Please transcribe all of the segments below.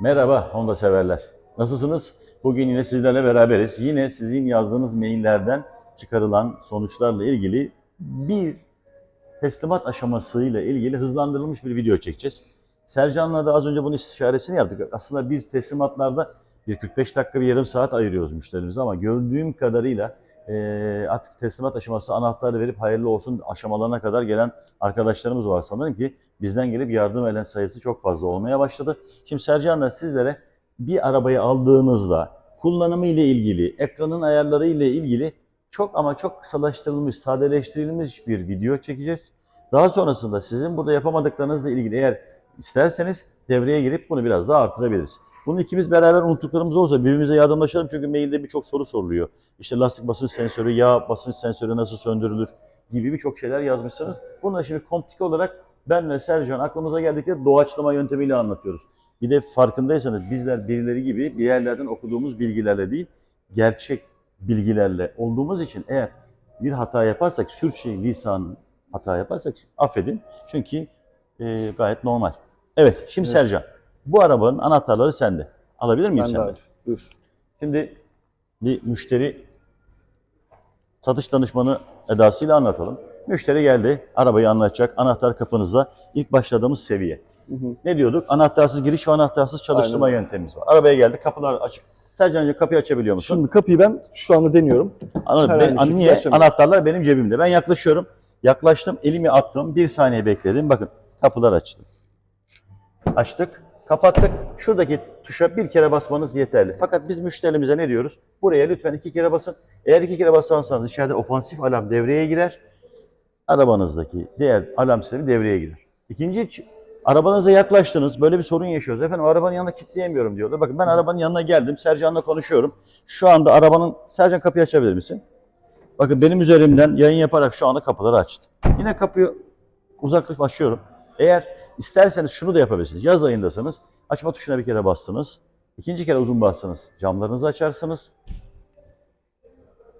Merhaba Honda severler. Nasılsınız? Bugün yine sizlerle beraberiz. Yine sizin yazdığınız maillerden çıkarılan sonuçlarla ilgili bir teslimat aşamasıyla ilgili hızlandırılmış bir video çekeceğiz. Sercan'la da az önce bunun istişaresini yaptık. Aslında biz teslimatlarda bir 45 dakika bir yarım saat ayırıyoruz müşterimize ama gördüğüm kadarıyla eee, artık teslimat aşaması anahtarı verip hayırlı olsun aşamalarına kadar gelen arkadaşlarımız var sanırım ki bizden gelip yardım eden sayısı çok fazla olmaya başladı. Şimdi Sercan'la sizlere bir arabayı aldığınızda kullanımı ile ilgili, ekranın ayarları ile ilgili çok ama çok kısalaştırılmış, sadeleştirilmiş bir video çekeceğiz. Daha sonrasında sizin burada yapamadıklarınızla ilgili eğer isterseniz devreye girip bunu biraz daha artırabiliriz. Bunu ikimiz beraber unuttuklarımız olursa birbirimize yardımlaşalım çünkü mailde birçok soru soruluyor. İşte lastik basınç sensörü, yağ basınç sensörü nasıl söndürülür gibi birçok şeyler yazmışsınız. Bunları şimdi komplike olarak ben ve Sercan aklımıza geldikçe doğaçlama yöntemiyle anlatıyoruz. Bir de farkındaysanız bizler birileri gibi bir yerlerden okuduğumuz bilgilerle değil, gerçek bilgilerle olduğumuz için eğer bir hata yaparsak, sürçü lisan hata yaparsak affedin. Çünkü e, gayet normal. Evet, şimdi Evet. Sercan. Bu arabanın anahtarları sende. Alabilir miyim Ben de senden? abi. Buyur. Şimdi bir müşteri satış danışmanı edasıyla anlatalım. Müşteri geldi, arabayı anlatacak. Anahtar kapınızda ilk başladığımız seviye. Hı hı. Ne diyorduk? Anahtarsız giriş ve anahtarsız çalıştırma Aynen. yöntemimiz var. Arabaya geldi, kapılar açık. Sercan'cığım kapıyı açabiliyor musun? Şimdi kapıyı ben şu anda deniyorum. Anladım. Ben, şekilde niye? açamıyorum. Anahtarlar benim cebimde. Ben yaklaşıyorum. Yaklaştım, elimi attım. Bir saniye bekledim. Bakın kapılar açtı. Açtık, kapattık. Şuradaki tuşa bir kere basmanız yeterli. Fakat biz müşterimize ne diyoruz? Buraya lütfen iki kere basın. Eğer iki kere basarsanız içeride ofansif alarm devreye girer. Arabanızdaki diğer alarm sistemi devreye girer. İkinci, arabanıza yaklaştınız. Böyle bir sorun yaşıyoruz. Efendim arabanın yanına kilitleyemiyorum diyorlar. Bakın ben arabanın yanına geldim. Sercan'la konuşuyorum. Şu anda arabanın... Sercan kapıyı açabilir misin? Bakın benim üzerimden yayın yaparak şu anda kapıları açtı. Yine kapıyı uzaklık açıyorum. Eğer isterseniz şunu da yapabilirsiniz. Yaz ayındasınız. Açma tuşuna bir kere bastınız. İkinci kere uzun bastınız. Camlarınızı açarsınız.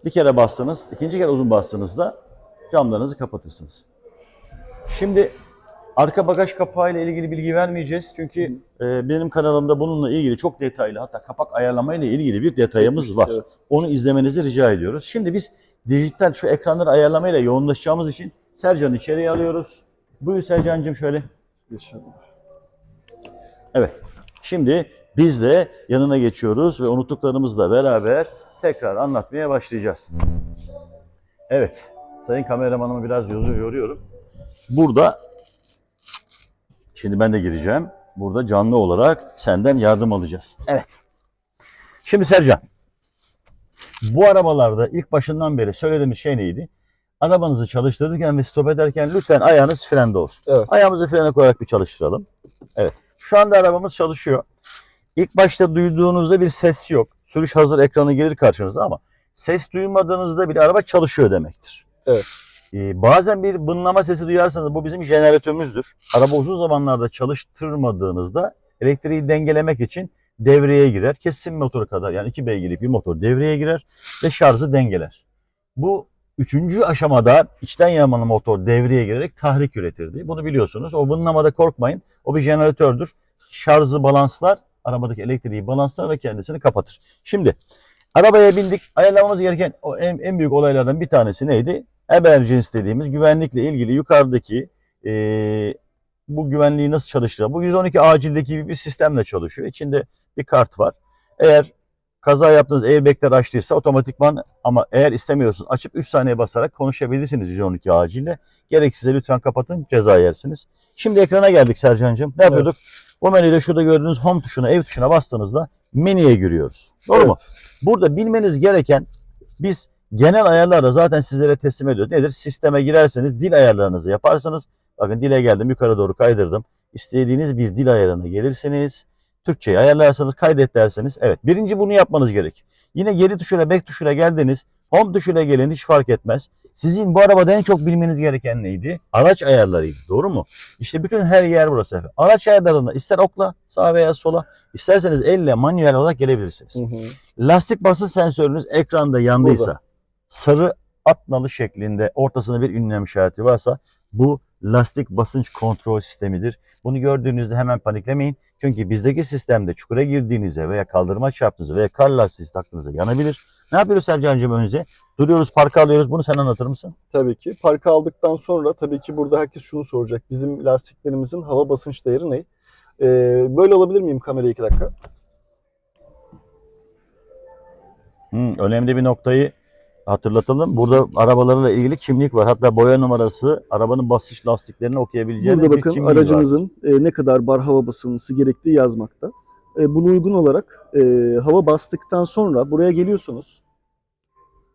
Bir kere bastınız. ikinci kere uzun bastığınızda camlarınızı kapatırsınız. Şimdi arka bagaj kapağı ile ilgili bilgi vermeyeceğiz. Çünkü e, benim kanalımda bununla ilgili çok detaylı hatta kapak ayarlama ile ilgili bir detayımız var. Evet. Onu izlemenizi rica ediyoruz. Şimdi biz dijital şu ekranları ayarlamayla yoğunlaşacağımız için Sercan'ı içeriye alıyoruz. Buyur Sercan'cığım şöyle. Geçiyorum. Evet. Şimdi biz de yanına geçiyoruz ve unuttuklarımızla beraber tekrar anlatmaya başlayacağız. Evet. Sayın kameramanımı biraz yoruyorum. Burada şimdi ben de gireceğim. Burada canlı olarak senden yardım alacağız. Evet. Şimdi Sercan. Bu arabalarda ilk başından beri söylediğimiz şey neydi? Arabanızı çalıştırırken ve stop ederken lütfen ayağınız frende olsun. Evet. Ayağımızı frene koyarak bir çalıştıralım. Evet. Şu anda arabamız çalışıyor. İlk başta duyduğunuzda bir ses yok. Sürüş hazır ekranı gelir karşınıza ama ses duymadığınızda bile araba çalışıyor demektir. Evet. Ee, bazen bir bınlama sesi duyarsanız bu bizim jeneratörümüzdür. Araba uzun zamanlarda çalıştırmadığınızda elektriği dengelemek için devreye girer. Kesim motoru kadar yani 2 beygirlik bir motor devreye girer ve şarjı dengeler. Bu üçüncü aşamada içten yanmalı motor devreye girerek tahrik üretirdi. Bunu biliyorsunuz. O vınlamada korkmayın. O bir jeneratördür. Şarjı balanslar, arabadaki elektriği balanslar ve kendisini kapatır. Şimdi arabaya bindik. Ayarlamamız gereken o en, en büyük olaylardan bir tanesi neydi? Emergency dediğimiz güvenlikle ilgili yukarıdaki eee, bu güvenliği nasıl çalıştırır? Bu 112 acildeki bir sistemle çalışıyor. İçinde bir kart var. Eğer kaza yaptığınız airbagler açtıysa otomatikman ama eğer istemiyorsunuz açıp 3 saniye basarak konuşabilirsiniz 112 acille. Gerekirse lütfen kapatın ceza yersiniz. Şimdi ekrana geldik Sercan'cığım. Ne yapıyorduk? Bu menüde şurada gördüğünüz home tuşuna, ev tuşuna bastığınızda menüye giriyoruz. Doğru mu? Burada bilmeniz gereken biz genel ayarlarda zaten sizlere teslim ediyoruz. Nedir? Sisteme girerseniz dil ayarlarınızı yaparsanız bakın dile geldim yukarı doğru kaydırdım. İstediğiniz bir dil ayarına gelirsiniz. Türkçeyi ayarlarsanız kaydet derseniz evet birinci bunu yapmanız gerek. Yine geri tuşuna back tuşuna geldiniz. Home tuşuna gelin hiç fark etmez. Sizin bu arabada en çok bilmeniz gereken neydi? Araç ayarlarıydı. Doğru mu? İşte bütün her yer burası. Araç ayarlarında ister okla sağa veya sola isterseniz elle manuel olarak gelebilirsiniz. Hı hı. Lastik basınç sensörünüz ekranda yandıysa, Burada. sarı at nalı şeklinde ortasında bir ünlem işareti varsa Bu lastik basınç kontrol sistemidir. Bunu gördüğünüzde hemen paniklemeyin. Çünkü bizdeki sistemde çukura girdiğinizde veya kaldırıma çarptığınızda veya kar lastiği taktığınızda yanabilir. Ne yapıyoruz Sercan'cığım önce? Duruyoruz, parka alıyoruz. Bunu sen anlatır mısın? Tabii ki. Parka aldıktan sonra tabii ki burada herkes şunu soracak. Bizim lastiklerimizin hava basınç değeri ne? Ee, böyle alabilir miyim kamerayı iki dakika? Hmm, önemli bir noktayı hatırlatalım. Burada arabalarla ilgili kimlik var. Hatta boya numarası arabanın basınç lastiklerini okuyabileceğiniz Burada bir bakın kimliği var. aracınızın e, ne kadar bar hava basınması gerektiği yazmakta. E, buna uygun olarak e, hava bastıktan sonra buraya geliyorsunuz.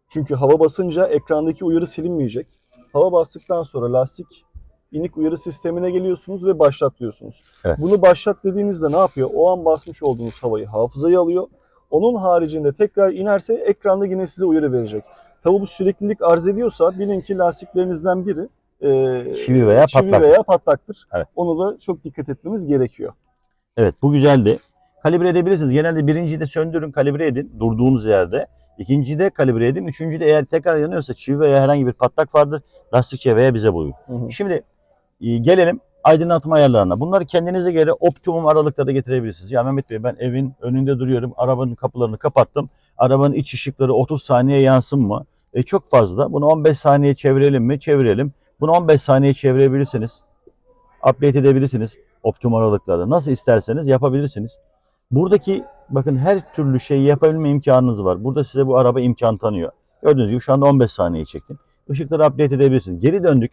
Çünkü hava basınca ekrandaki uyarı silinmeyecek. Hava bastıktan sonra lastik inik uyarı sistemine geliyorsunuz ve başlat diyorsunuz. Evet. Bunu başlat dediğinizde ne yapıyor? O an basmış olduğunuz havayı hafızaya alıyor. Onun haricinde tekrar inerse ekranda yine size uyarı verecek. Tabi bu süreklilik arz ediyorsa bilin ki lastiklerinizden biri e, Çivi veya patlak. veya patlaktır. Evet. Onu da çok dikkat etmemiz gerekiyor. Evet bu güzeldi. Kalibre edebilirsiniz. Genelde birinciyi de söndürün, kalibre edin durduğunuz yerde. İkinciyi de kalibre edin. Üçüncüyü de eğer tekrar yanıyorsa çivi veya herhangi bir patlak vardır. Lastikçe veya bize buyurun. Hı hı. Şimdi e, gelelim aydınlatma ayarlarına. Bunları kendinize göre optimum aralıklara getirebilirsiniz. Ya Mehmet Bey ben evin önünde duruyorum. Arabanın kapılarını kapattım. Arabanın iç ışıkları 30 saniye yansın mı? E, çok fazla. Bunu 15 saniye çevirelim mi? Çevirelim. Bunu 15 saniye çevirebilirsiniz. Update edebilirsiniz optimum aralıklarda. Nasıl isterseniz yapabilirsiniz. Buradaki bakın her türlü şeyi yapabilme imkanınız var. Burada size bu araba imkan tanıyor. Gördüğünüz gibi şu anda 15 saniye çektim. Işıkları update edebilirsiniz. Geri döndük.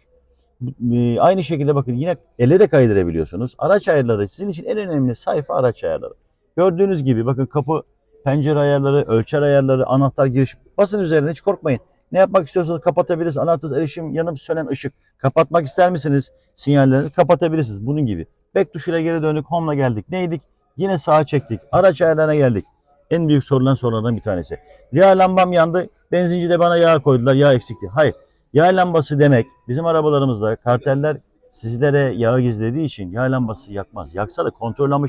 Ee, Aynı şekilde bakın yine ele de kaydırabiliyorsunuz. Araç ayarları sizin için en önemli sayfa araç ayarları. Gördüğünüz gibi bakın kapı, pencere ayarları, ölçer ayarları, anahtar giriş. Basın üzerine hiç korkmayın. Ne yapmak istiyorsanız kapatabilirsiniz. Anahtar erişim, yanıp sönen ışık. Kapatmak ister misiniz sinyallerinizi? Kapatabilirsiniz. Bunun gibi. Back tuşuyla geri döndük. Home'la geldik. Neydik? Yine sağa çektik. Araç ayarlarına geldik. En büyük sorulan sorulardan bir tanesi. Yağ lambam yandı. Benzincide bana yağ koydular. Yağ eksikti. Hayır. Yağ lambası demek bizim arabalarımızda karteller sizlere yağ gizlediği için yağ lambası yakmaz. Yaksa da kontrol.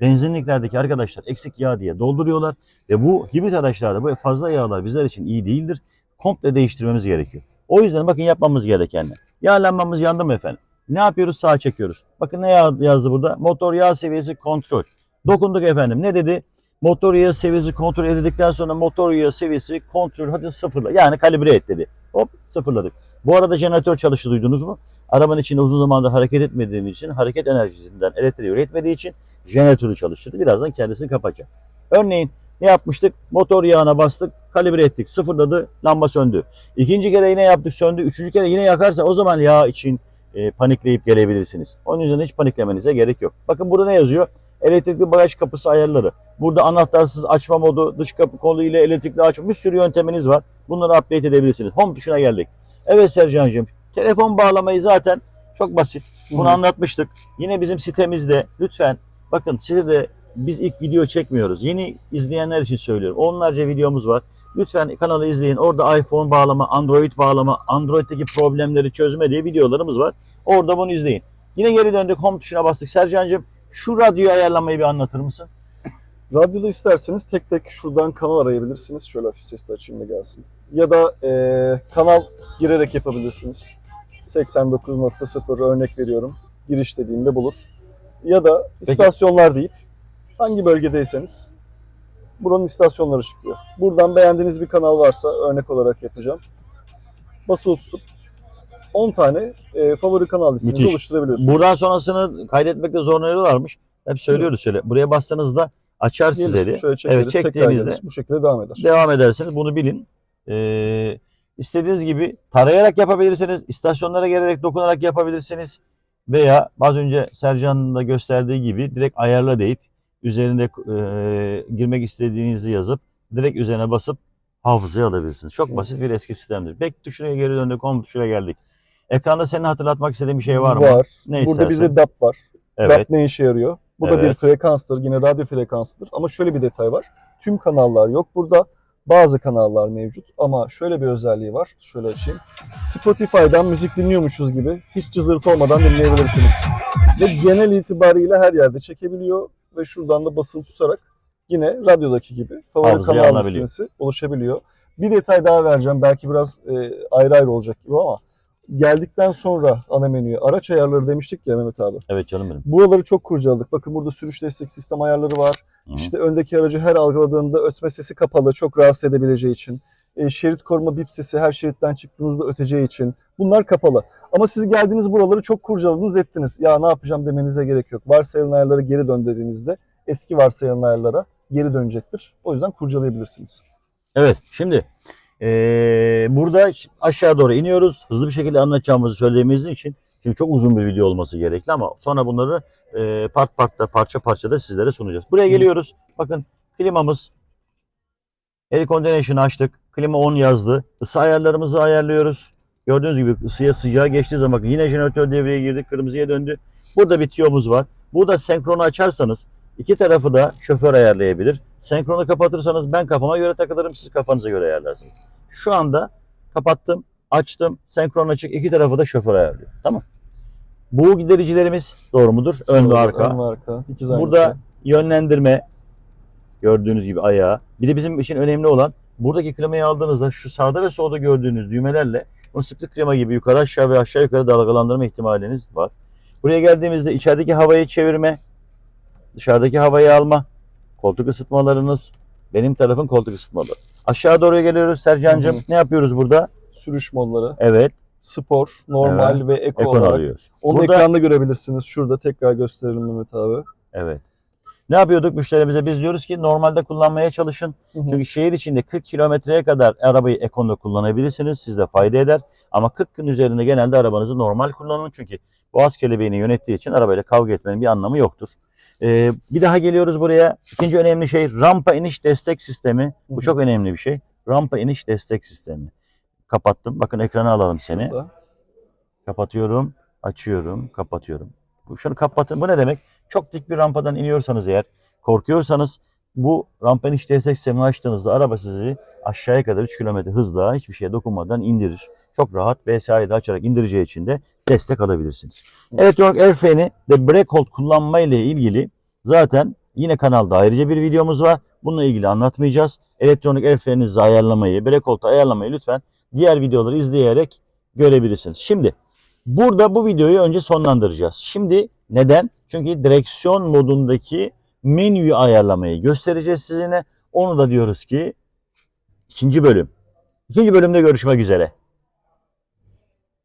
Benzinliklerdeki arkadaşlar eksik yağ diye dolduruyorlar ve bu hibrit araçlarda bu fazla yağlar bizler için iyi değildir. Komple değiştirmemiz gerekiyor. O yüzden bakın yapmamız gerekenler. Yağ lambamız yandı mı efendim? Ne yapıyoruz? Sağa çekiyoruz. Bakın ne yazdı burada? Motor yağ seviyesi kontrol. Dokunduk efendim. Ne dedi? Motor yağı seviyesi kontrol edildikten sonra motor yağı seviyesi kontrol hadi sıfırla. Yani kalibre et dedi. Hop sıfırladık. Bu arada jeneratör çalıştı duydunuz mu? Arabanın içinde uzun zamandır hareket etmediğimiz için hareket enerjisinden elektriği üretmediği için jeneratörü çalıştırdı. Birazdan kendisini kapatacak. Örneğin ne yapmıştık? Motor yağına bastık, kalibre ettik, sıfırladı, lamba söndü. İkinci kere yine yaptık, söndü. Üçüncü kere yine yakarsa o zaman yağ için e, panikleyip gelebilirsiniz. Onun yüzden hiç paniklemenize gerek yok. Bakın burada ne yazıyor? Elektrikli bagaj kapısı ayarları. Burada anahtarsız açma modu, dış kapı kolu ile elektrikli açma bir sürü yönteminiz var. Bunları update edebilirsiniz. Home tuşuna geldik. Evet Sercan'cığım. Telefon bağlamayı zaten çok basit. Bunu Hı. anlatmıştık. Yine bizim sitemizde lütfen bakın sitede biz ilk video çekmiyoruz. Yeni izleyenler için söylüyorum. Onlarca videomuz var. Lütfen kanalı izleyin. Orada iPhone bağlama, Android bağlama, Android'deki problemleri çözme diye videolarımız var. Orada bunu izleyin. Yine geri döndük. Home tuşuna bastık. Sercan'cığım şu radyoyu ayarlamayı bir anlatır mısın? Radyoda isterseniz tek tek şuradan kanal arayabilirsiniz. Şöyle hafif sesli açayım da gelsin. Ya da eee, kanal girerek yapabilirsiniz. 89.0 örnek veriyorum. Giriş dediğimde bulur. Ya da istasyonlar deyip hangi bölgedeyseniz buranın istasyonları çıkıyor. Buradan beğendiğiniz bir kanal varsa örnek olarak yapacağım. Basılı tutup 10 tane eee, favori kanal listenizi Müthiş. oluşturabiliyorsunuz. Buradan sonrasını kaydetmekte zorlanıyorlarmış. Hep söylüyoruz şöyle. Buraya bastığınızda açar Gelir, sizleri. Şöyle çekeriz, Evet, çektiğinizde-. Bu şekilde devam eder. devam ederseniz bunu bilin. Ee, istediğiniz gibi tarayarak yapabilirsiniz. istasyonlara gelerek dokunarak yapabilirsiniz. Veya az önce Sercan'ın da gösterdiği gibi direkt ayarla deyip üzerinde e, girmek istediğinizi yazıp direkt üzerine basıp hafızaya alabilirsiniz. Çok basit bir eski sistemdir. Back tuşuna geri döndük, home tuşuna geldik. Ekranda senin hatırlatmak istediğin bir şey var mı? Var. Ne Burada bir istersen. de DAP var. Evet. DAP ne işe yarıyor? Bu da bir Evet. frekanstır. Yine radyo frekansıdır. Ama şöyle bir detay var. Tüm kanallar yok burada. Bazı kanallar mevcut ama şöyle bir özelliği var. Şöyle açayım. Spotify'dan müzik dinliyormuşuz gibi hiç cızırtı olmadan dinleyebilirsiniz. Ve genel itibariyle her yerde çekebiliyor ve şuradan da basılı tutarak yine radyodaki gibi favori Hafızaya kanal alınabiliyor. listesi oluşabiliyor. Bir detay daha vereceğim. Belki biraz e, ayrı ayrı olacak gibi ama Geldikten sonra ana menüye araç ayarları demiştik ya Mehmet abi. Evet canım benim. Buraları çok kurcaladık. Bakın burada sürüş destek sistem ayarları var. Hı. İşte öndeki aracı her algıladığında ötme sesi kapalı, çok rahatsız edebileceği için. E, şerit koruma bip sesi her şeritten çıktığınızda öteceği için. Bunlar kapalı. Ama siz geldiniz buraları çok kurcaladınız ettiniz. Ya ne yapacağım demenize gerek yok. Varsayılan ayarlara geri dön dediğinizde eski varsayılan ayarlara geri dönecektir. O yüzden kurcalayabilirsiniz. Evet şimdi eee, burada aşağı doğru iniyoruz. Hızlı bir şekilde anlatacağımızı söylediğimiz için çünkü çok uzun bir video olması gerekli ama sonra bunları eee, part partta parça parça da sizlere sunacağız. Buraya geliyoruz. Bakın klimamız Air condition'ı açtık. Klima 10 yazdı. Isı ayarlarımızı ayarlıyoruz. Gördüğünüz gibi ısıya sıcağa geçtiği zaman bakın yine jeneratör devreye girdi. Kırmızıya döndü. Burada bir tiyomuz var. Burada senkronu açarsanız iki tarafı da şoför ayarlayabilir. Senkronu kapatırsanız ben kafama göre takılırım. Siz kafanıza göre ayarlarsınız. Şu anda kapattım, açtım. Senkron açık. iki tarafı da şoför ayarlıyor. Tamam. Bu gidericilerimiz doğru mudur? Ön ve arka. Ön ve arka. İkiz aynısı. Burada yönlendirme gördüğünüz gibi ayağı. Bir de bizim için önemli olan buradaki klimayı aldığınızda şu sağda ve solda gördüğünüz düğmelerle bunu sıklık klima gibi yukarı aşağı ve aşağı yukarı dalgalandırma ihtimaliniz var. Buraya geldiğimizde içerideki havayı çevirme, dışarıdaki havayı alma, koltuk ısıtmalarınız, benim tarafın koltuk ısıtmaları. Aşağı doğru geliyoruz Sercan'cığım. Hı hı. Ne yapıyoruz burada? sürüş modları. Evet, Spor, normal ve eko, ekran olarak. alıyoruz. Onu Burada- ekranda görebilirsiniz. Şurada tekrar gösterelim Mehmet abi. Evet. Ne yapıyorduk müşterimize? Biz diyoruz ki normalde kullanmaya çalışın. Hı hı. Çünkü şehir içinde 40 kilometreye kadar arabayı ekonomide kullanabilirsiniz. Size fayda eder. Ama 40 gün üzerinde genelde arabanızı normal kullanın. Çünkü boğaz kelebeğini yönettiği için arabayla kavga etmenin bir anlamı yoktur. Ee, bir daha geliyoruz buraya. İkinci önemli şey rampa iniş destek sistemi. Bu çok önemli bir şey. Rampa iniş destek sistemi. Kapattım. Bakın ekrana alalım seni. Şurada. Kapatıyorum, açıyorum, kapatıyorum. Bu- Şunu kapatın. Bu ne demek? Çok dik bir rampadan iniyorsanız eğer, korkuyorsanız bu rampa iniş destek sistemini açtığınızda araba sizi aşağıya kadar 3 km hızla hiçbir şeye dokunmadan indirir. Çok rahat BSA'yı da açarak indireceği için de destek alabilirsiniz. Elektronik air freni ve brake hold kullanma ile ilgili zaten yine kanalda ayrıca bir videomuz var. Bununla ilgili anlatmayacağız. Elektronik air freninizi ayarlamayı, brake hold'u ayarlamayı lütfen diğer videoları izleyerek görebilirsiniz. Şimdi burada bu videoyu önce sonlandıracağız. Şimdi neden? Çünkü direksiyon modundaki menüyü ayarlamayı göstereceğiz sizinle. Onu da diyoruz ki ikinci bölüm. İkinci bölümde görüşmek üzere.